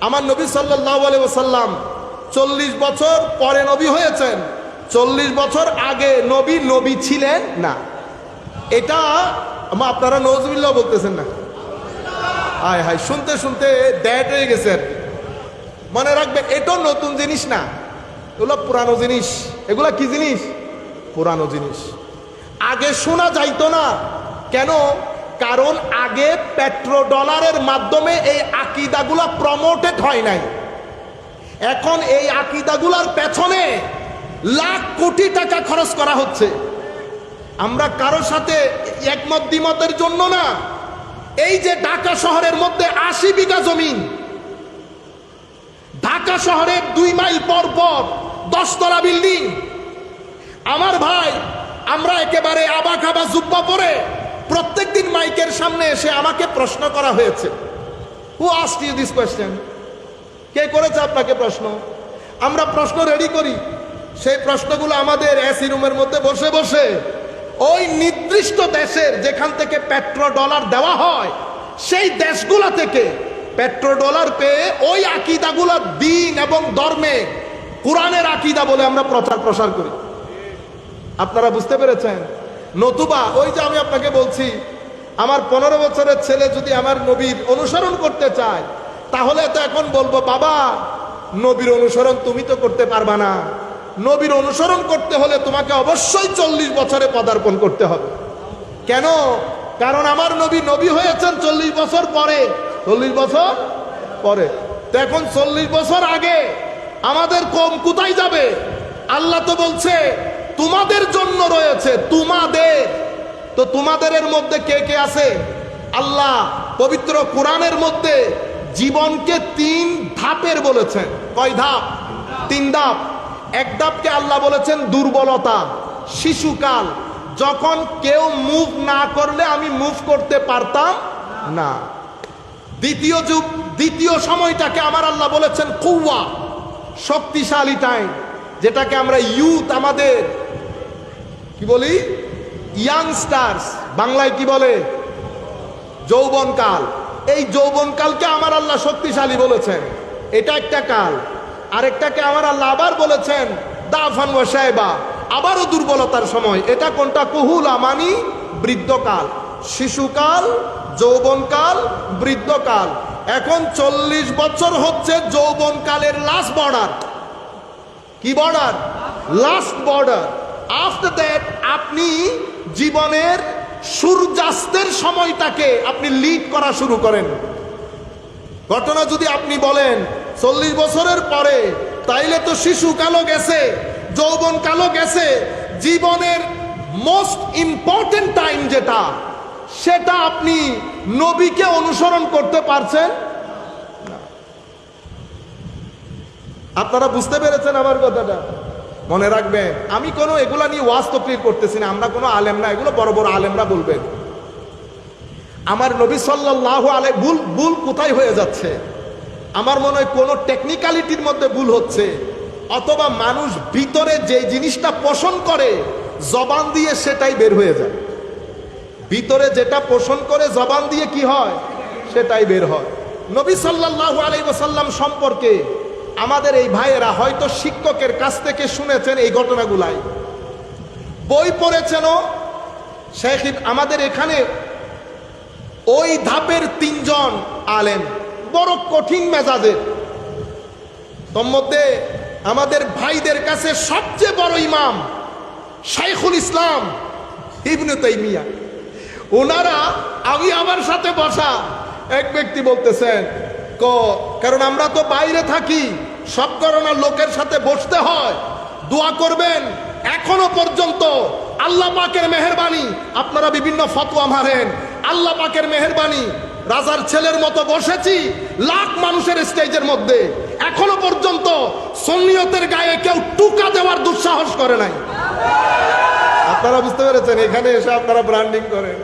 আমার নবী সাল্লাহ সাল্লাম চল্লিশ বছর পরে নবী হয়েছেন। চল্লিশ বছর আগে নবী নবী ছিলেন না। এটা আপনারা নজবিল্লা বলতেছেন না? হায় হায়, শুনতে শুনতে ড্যাড হয়ে গেছেন মনে রাখবে এটাও নতুন জিনিস না। এগুলো পুরানো জিনিস। এগুলা কি জিনিস? পুরানো জিনিস। আগে শোনা যাইতো না। কেন? কারণ আগে পেট্রো ডলারের মাধ্যমে এই আকিদাগুলা প্রমোটেড হয় নাই। এখন এই আকিদাগুলার পেছনে লাখ কোটি টাকা খরচ করা হচ্ছে। আমরা কারোর সাথে একমত দ্বিমতের জন্য না। এই যে ঢাকা শহরের মধ্যে আশি বিঘা জমিন ঢাকা শহরের দুই মাইল পর পর দশতলা বিল্ডিং। আমার ভাই, আমরা একেবারে আবা খাবা জুব্বা পরে প্রত্যেকদিন মাইকের সামনে এসে আমাকে প্রশ্ন করা হয়েছে। Who ask you this question কে করেছে আপনাকে প্রশ্ন? আমরা প্রশ্ন রেডি করি। সেই প্রশ্নগুলো আমাদের এসি রুমের মধ্যে বসে বসে ওই নির্দিষ্ট দেশের যেখান থেকে পেট্রো ডলার দেওয়া হয়, সেই দেশগুলা থেকে পেট্রো ডলার পেয়ে ওই আকিদাগুলা দিন এবং ধর্মে কোরআনের আকিদা বলে আমরা প্রচার প্রসার করি। আপনারা বুঝতে পেরেছেন? নতুবা, ওই যে আমি আপনাকে বলছি, আমার পনেরো বছরের ছেলে যদি আমার নবীর অনুসরণ করতে চায়, তাহলে তো এখন বলব, বাবা, নবীর অনুসরণ তুমি তো করতে পারবা না। নবীর অনুসরণ করতে হলে তোমাকে অবশ্যই চল্লিশ বছরে পদার্পণ করতে হবে। কেন? কারণ আমার নবী নবী হয়েছেন চল্লিশ বছর পরে। চল্লিশ বছর পরে। তো এখন চল্লিশ বছর আগে আমাদের কম কোথায় যাবে? আল্লাহ তো বলছে তোমাদের জন্য রয়েছে, তোমাদের। তো তোমাদের মধ্যে কে কে আছে? আল্লাহ পবিত্র কোরআনের মধ্যে জীবনকে তিন ধাপের বলেছেন। কয় ধাপ? তিন ধাপ। এক ধাপকে আল্লাহ বলেছেন দুর্বলতা, শিশুকাল। যখন কেউ মুভ না করলে আমি মুভ করতে পারতাম না। দ্বিতীয় যুগ, দ্বিতীয় সময়টাকে আমার আল্লাহ বলেছেন কৌয়া শক্তিশালী টাইম যেটাকে আমরা ইউথ আমাদের কি বলি? ইয়াংস্টার্স বাংলায় কি বলে? যৌবনকাল এই যৌবনকালকে আমার আল্লাহ শক্তিশালী বলেছেন। এটা একটা কাল। আরেকটাকে আমার আল্লাহ আবার বলেছেন, দাফান সাহেবা আবারও দুর্বলতার সময়। এটা কোনটা? কুহুলা মানি বৃদ্ধকাল শিশুকাল যৌবনকাল বৃদ্ধকাল এখন চল্লিশ বছর হচ্ছে যৌবনকালের লাস্ট বর্ডার কি border last border after that আপনি জীবনের সূর্যাস্তের সময়টাকে আপনি লিড করা শুরু করেন। ঘটনা যদি আপনি বলেন, চল্লিশ বছরের পরে, তাইলে তো শিশু কালো গেছে, যৌবন কালো গেছে, জীবনের মোস্ট ইম্পর্টেন্ট টাইম যেটা, সেটা আপনি নবীকে অনুসরণ করতে পারছেন? আপনারা বুঝতে পেরেছেন আমার কথাটা? মনে রাখবেন, আমি কোনো এগুলা নিয়ে ওয়াজ তকরির করতেছি না, আমরা কোনো আলেম না, এগুলো বড় বড় আলেমরা বলবেন। আমার নবী সাল্লাহ আলে ভুল ভুল কোথায় হয়ে যাচ্ছে? আমার মনে হয় কোনো টেকনিক্যালিটির মধ্যে ভুল হচ্ছে। অথবা মানুষ ভিতরে যে জিনিসটা পোষণ করে, জবান দিয়ে সেটাই বের হয়ে যায়। ভিতরে যেটা পোষণ করে জবান দিয়ে কি হয়? সেটাই বের হয়। নবী সাল্লাহ আলাই ওসাল্লাম সম্পর্কে আমাদের এই ভাইয়েরা হয়তো শিক্ষকের কাছ থেকে শুনেছেন এই ঘটনাগুলাই। বই পড়েছেনও। শেখ আমাদের এখানে ওই ধাপের তিনজন আলেম, বড় কঠিন মেজাজের। তোর মধ্যে আমাদের ভাইদের কাছে সবচেয়ে বড় ইমাম শাইখুল ইসলাম ইবনু তাইমিয়া। ওনারা আমি আমার সাথে বসা। এক ব্যক্তি বলতেছেন, ক, কারণ আমরা তো বাইরে থাকি। সব করোনা লোকের সাথে বসতে হয়। দোয়া করবেন, এখনও পর্যন্ত আল্লাহ পাকের মেহরবানি, আপনারা বিভিন্ন ফতোয়া মারেন। আল্লাহ পাকের মেহরবানি, রাজার ছেলের মতো বসেছি লাখ মানুষের স্টেজের মধ্যে। এখনও পর্যন্ত সন্নিয়তের গায়ে কেউ টুকা দেওয়ার দুঃসাহস করে নাই। আপনারা বুঝতে পেরেছেন, এখানে এসে আপনারা ব্র্যান্ডিং করেন।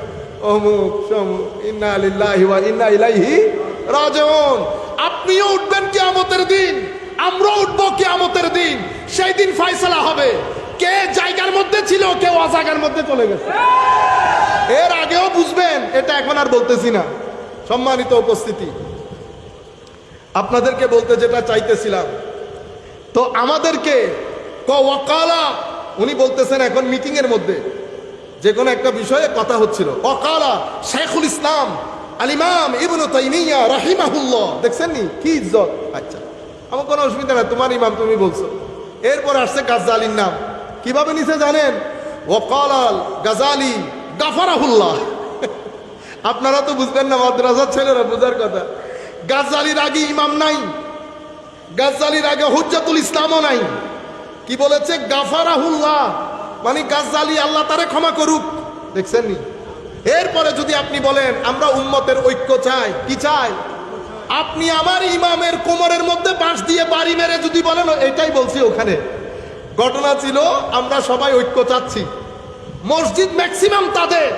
অমুক, সমুক, ইন্না আলিল্লাহি ওয়া ইন্না ইলাইহি রাজিউন। আপনিও উঠবেন কিয়ামতের দিন। আমরাও উঠবো কিয়ামতের দিন। সেই দিন ফয়সালা হবে। কে জায়গার মধ্যে ছিল কেউ অজায়গার মধ্যে চলে গেছে। এর আগেও বুঝবেন, এটা এখন আর বলতেছি না। সম্মানিত উপস্থিতি। আপনাদেরকে বলতে যেটা চাইতেছিলাম, তো আমাদেরকে ক ওয়াকালা, উনি বলতেছেন এখন মিটিং এর মধ্যে, যে কোনো একটা বিষয়ে কথা হচ্ছিল। অকালা শেখুল ইসলাম আলিমাম ইবনু তাইমিয়া রাহিমাহুল্লাহ। দেখছেন নি কি ইজ্জত? আচ্ছা। আমার কোনো অসুবিধা নাই, তোমার ইমাম তুমি বলছো। এরপর আসছে গাজ্জালির নাম। কীভাবে নিছে জানেন? ওকালাল গাজালি গাফারাহুল্লাহ। আপনারা তো বুঝবেন না, মাদ্রাসার ছেলেরা বোঝার কথা। গাজ্জালির আগে ইমাম নাই, গাজ্জালির আগে হুজ্জাতুল ইসলামও নাই। কি বলেছে? গাফারাহুল্লাহ। মানে গাজ্জালি আল্লাহ তারে ক্ষমা করুক। দেখছেন নি এরপরে যদি আপনি বলেন, আমরা উম্মতের ঐক্য চাই, কি চাই? আপনি আমার ইমামের কোমরের মধ্যে বাঁশ দিয়ে বাড়ি মেরে যদি বলেন, এটাই বলছি ওখানে। ঘটনা ছিল, আমরা সবাই ঐক্য চাচ্ছি। মসজিদ ম্যাক্সিমাম তাদের।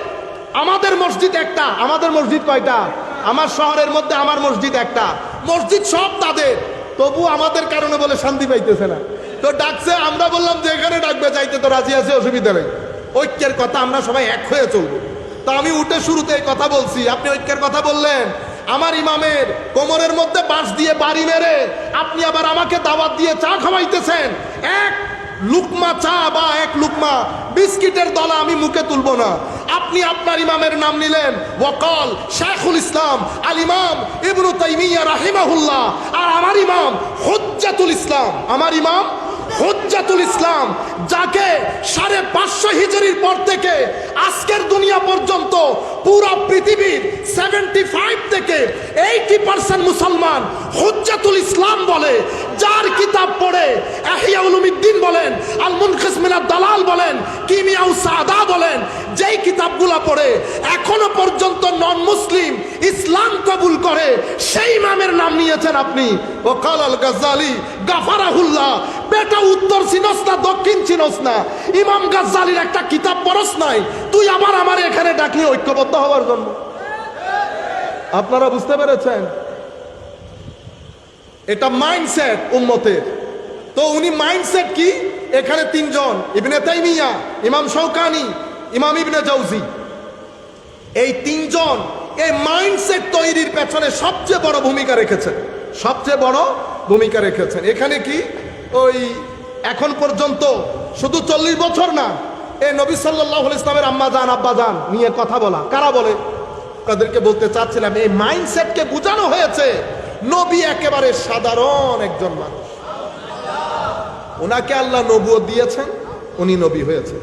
আমাদের মসজিদ একটা। আমাদের মসজিদ কয়টা? আমার শহরের মধ্যে আমার মসজিদ একটা। মসজিদ সব তাদের। তবু আমাদের কারণে বলে শান্তি পাইতেছে না। তো ডাকছে, আমরা বললাম যে এখানে ডাকবে চাইতে তো রাজি আছে, অসুবিধা নেই। ঐক্যের কথা আমরা সবাই এক হয়ে চলবো। তা আমি উঠে শুরুতে এই কথা বলছি। আপনি ঐক্যের কথা বললেন। আমার ইমামের কোমরের মধ্যে বাঁশ দিয়ে বাড়ি মেরে আপনি আবার আমাকে দাওয়াত দিয়ে চা খাওয়াইতেছেন? এক লুকমা চা বা এক লুকমা বিস্কিটের দলা আমি মুখে তুলব না। আপনি আপনার ইমামের নাম নিলেন ওয়াকাল শেখুল ইসলাম, আল ইমাম ইবনু তাইমিয়া রাহিমাহুল্লাহ। আর আমার ইমাম হুজ্জাতুল ইসলাম। আমার ইমাম হুজ্জাতুল ইসলাম, যাকে সাড়ে পাঁচশো হিজরির পর থেকে আজকের দুনিয়া পর্যন্ত পুরো পৃথিবীর সেভেন্টি ফাইভ থেকে এইটি পার্সেন্ট মুসলমান হুজ্জাতুল ইসলাম বলে, যার কিতাব পড়ে আহিয়া উলুমিদ্দিন বলেন আল মুনখিস মিনাদ দালাল বলেন কিমিয়াউ সাদা বলেন, যেই কিতাবগুলো পড়ে এখনও পর্যন্ত নন মুসলিম ইসলাম কবুল করে, সেই ইমামের নাম নিয়েছেন আপনি। ওকাল আল গাজ্জালি গাফারাহুল্লাহ। বেটা উত্তর চিনস না, দক্ষিণ চিনস না। ইমাম গাজ্জালির একটা কিতাব পড়স নাই। তুই আবার আমার এখানে ডাকলি ঐক্যবদ্ধ হওয়ার জন্য। আপনারা বুঝতে পেরেছেন? এটা মাইন্ডসেট উম্মতের। তো উনি মাইন্ডসেট কি? এখানে তিনজন, ইবনে তাইমিয়া, ইমাম শৌকানি ইমাম ইবনে জাউজি। এই তিনজন এই মাইন্ডসেট তৈরির পেছনে সবচেয়ে বড় ভূমিকা রেখেছেন। সবচেয়ে বড় ভূমিকা রেখেছেন। এখানে কি? ওই এখন পর্যন্ত শুধু চল্লিশ বছর না এই নবী সাল্লাহ ইসলামের আম্মা জান আব্বা জান নিয়ে কথা বলা। কারা বলে? তাদেরকে বলতে চাচ্ছিলাম, এই মাইন্ডসেটকে বোঝানো হয়েছে, নবী একেবারে সাধারণ একজন মানুষ। ওনাকে আল্লাহ নবুয় দিয়েছেন, উনি নবী হয়েছেন।